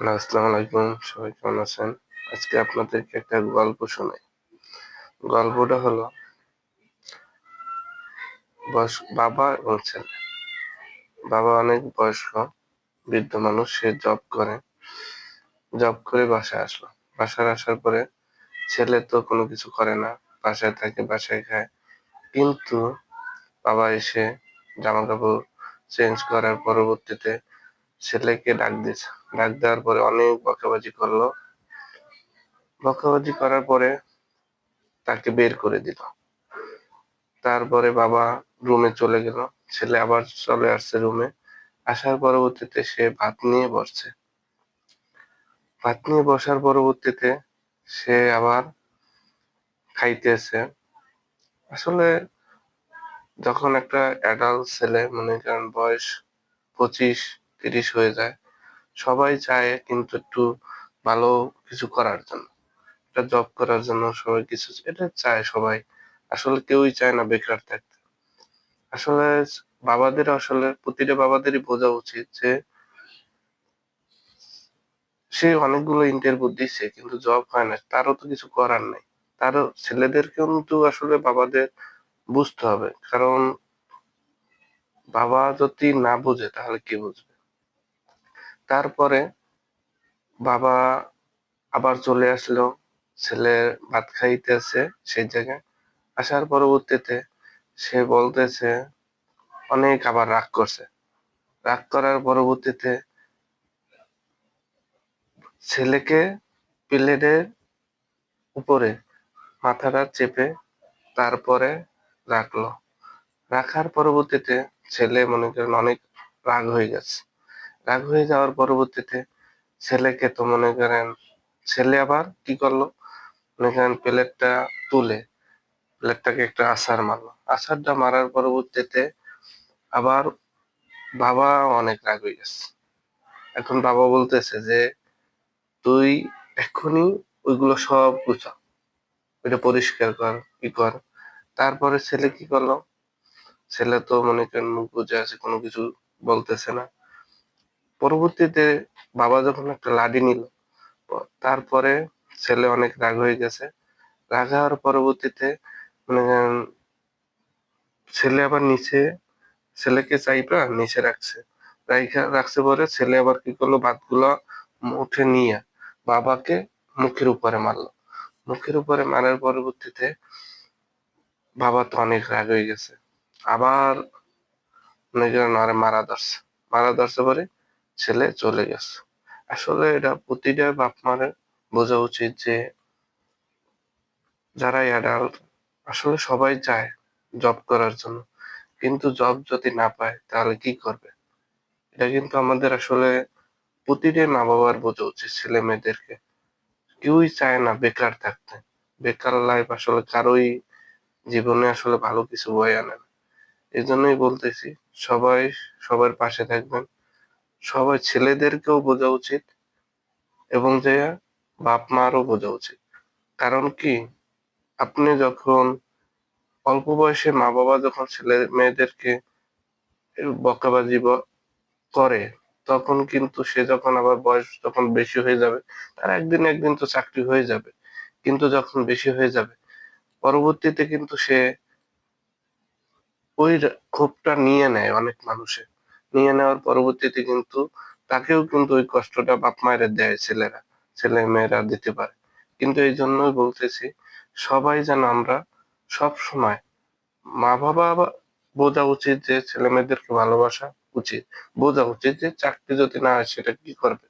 Hello, আসসালামু আলাইকুম সবাই কেমন আছেন? আজকে আপনাদেরকে একটা গল্প শোনাই। গল্পটা হলো বয়স বাবা এবং ছেলে। বাবা অনেক বয়স্ক বৃদ্ধ মানুষ সে জব করে। জব করে বাসায় আসলো। বাসায় আসার পরে ছেলে তো কোনো কিছু করে না বাসায় থাকে বাসায় খায়। কিন্তু বাবা এসে জামা কাপড় চেঞ্জ করার পরবর্তীতে ছেলেকে ডাক দিয়েছে। ডাক দেওয়ার পরে অনেক বকাবাজি করল। বকাবাজি করার পরে তাকে বের করে দিল। তারপরে বাবা রুমে চলে গেল। ছেলে আবার চলে আসছে রুমে আসার পরবর্তীতে সে ভাত নিয়ে বসছে। ভাত নিয়ে বসার পরবর্তীতে সে আবার খাইতেছে। আসলে যখন একটা অ্যাডাল্ট ছেলে, মনে করেন বয়স পঁচিশ, তিরিশ হয়ে যায় সবাই চায় কিন্তু একটু ভালো কিছু করার জন্য। একটা জব করার জন্য সবাই কিছু এটা চায় সবাই। আসলে কেউই চায় না বেকার থাকতে। আসলে বাবাদের আসলে প্রতিটা বাবাদেরই বোঝা উচিত যে সে অনেকগুলো ইন্টারভিউ দিচ্ছে কিন্তু জব হয় না। তারও তো কিছু করার নেই। তারও ছেলেদেরকেও কিন্তু আসলে বাবাদের বুঝতে হবে। কারণ বাবা যদি না বুঝে তাহলে কি বুঝবে? তারপরে বাবা আবার চলে আসলো, ছেলে ভাত খাইতেছে সেই জায়গায়। আসার পরবর্তীতে সে বলতেছে, অনেক আবার রাগ করছে। রাগ করার পরবর্তীতে ছেলেকে প্লেটের উপরে মাথাটা চেপে তারপরে রাখল। রাখার পরবর্তীতে ছেলে মনে করেন অনেক রাগ হয়ে গেছে। রাগ হয়ে যাওয়ার পরবর্তীতে ছেলেকে তো মনে করেন ছেলে আবার কি করল? মনে করেন প্লেটটা তুলে, প্লেটটাকে একটা আছাড় মারলো। আছাড়টা মারার পরবর্তীতে আবার বাবা অনেক রাগ হয়ে গেছে। এখন বাবা বলতেছে যে, তুই এক্ষুনি ওইগুলো সব গুছা। ওইটা পরিষ্কার কর কি কর। তারপরে ছেলে কি করল? ছেলে তো মনে করেন মুখ বুঝে আছে, কোনো কিছু বলতেছে না। পরবর্তীতে বাবা যখন একটা লাডি নিল, তারপরে ছেলে অনেক রাগ হয়ে গেছে। রাগ হওয়ার পরবর্তীতে মানে ছেলে আবার নিচে, ছেলেকে চাইপা নিচে রাখছে। রাখছে পরে ছেলে আবার কি করল? ভাতগুলো উঠে নিয়ে বাবাকে মুখের উপরে মারলো। মুখের উপরে মারার পরবর্তীতে বাবা তো অনেক রাগ হয়ে গেছে। আবার মারা ধরছে। মারা ধরছে পরে ছেলে চলে গেছে। আসলে এটা প্রতিটা বাপ মারের বোঝা উচিত যে যারা অ্যাডাল্ট আসলে সবাই চায় জব করার জন্য। কিন্তু জব যদি না পায়, তাহলে কি করবে? এটা কিন্তু আমাদের আসলে প্রতিটা মা বাবার বোঝা উচিত ছেলে মেয়েদেরকে। কেউই চায় না বেকার থাকতে। বেকার লাইফ আসলে কারোই জীবনে আসলে ভালো কিছু বয়ে আনে না। এই জন্যই বলতেছি, সবাই সবার পাশে থাকবেন। সবাই ছেলেদেরকেও বোঝা উচিত এবং যে বাপ মারও বোঝা উচিত। কারণ কি? আপনি যখন অল্প বয়সে মা বাবা যখন ছেলে মেয়েদেরকে বকাবাজি করে, তখন কিন্তু সে যখন আবার বয়স যখন বেশি হয়ে যাবে, তার একদিন একদিন তো চাকরি হয়ে যাবে, কিন্তু যখন বেশি হয়ে যাবে, পরবর্তীতে কিন্তু সে ওই ক্ষোভটা নিয়ে নেয় অনেক মানুষে নিয়ে নেওয়ার পরবর্তীতে কিন্তু তাকেও কিন্তু ওই কষ্টটা বাপ মায়েরা দেয় ছেলেরা, ছেলে মেয়েরা দিতে পারে। কিন্তু এই জন্যই বলতেছি, সবাই যেন আমরা সব সময় মা বাবা বোঝা উচিত যে ছেলে মেয়েদেরকে ভালোবাসা উচিত। বোঝা উচিত যে চাকরি যদি না হয় সেটা কি করবে?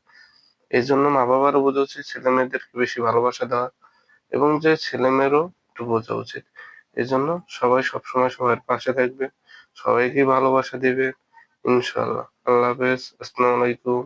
এই জন্য মা বাবারও বোঝা উচিত, ছেলে মেয়েদেরকে বেশি ভালোবাসা দেওয়া এবং যে ছেলে মেয়েরও একটু বোঝা উচিত। এই জন্য সবাই সবসময় সবার পাশে থাকবে, সবাইকে ভালোবাসা দিবে। ইনশাল্লাহ আল্লাহ হাফেজ। আসসালামু আলাইকুম।